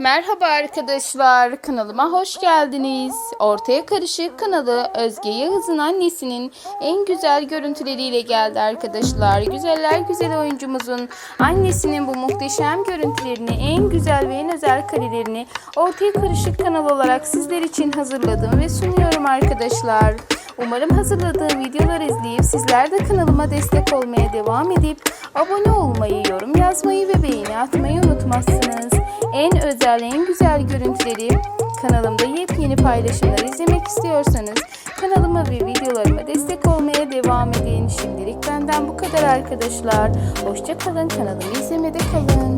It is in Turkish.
Merhaba arkadaşlar, kanalıma hoş geldiniz. Ortaya Karışık kanalı Özge Yağız'ın annesinin en güzel görüntüleriyle geldi arkadaşlar. Güzeller güzel oyuncumuzun annesinin bu muhteşem görüntülerini, en güzel ve en özel karelerini Ortaya Karışık kanal olarak sizler için hazırladım ve sunuyorum arkadaşlar. Umarım hazırladığım videoları izleyip sizler de kanalıma destek olmaya devam edip abone olmayı, yorum yazmayı ve beğeni atmayı unutmazsınız. En özel, en güzel görüntüleri kanalımda yepyeni paylaşımlar izlemek istiyorsanız kanalıma ve videolarıma destek olmaya devam edin. Şimdilik benden bu kadar arkadaşlar. Hoşçakalın, kanalımı izlemede kalın.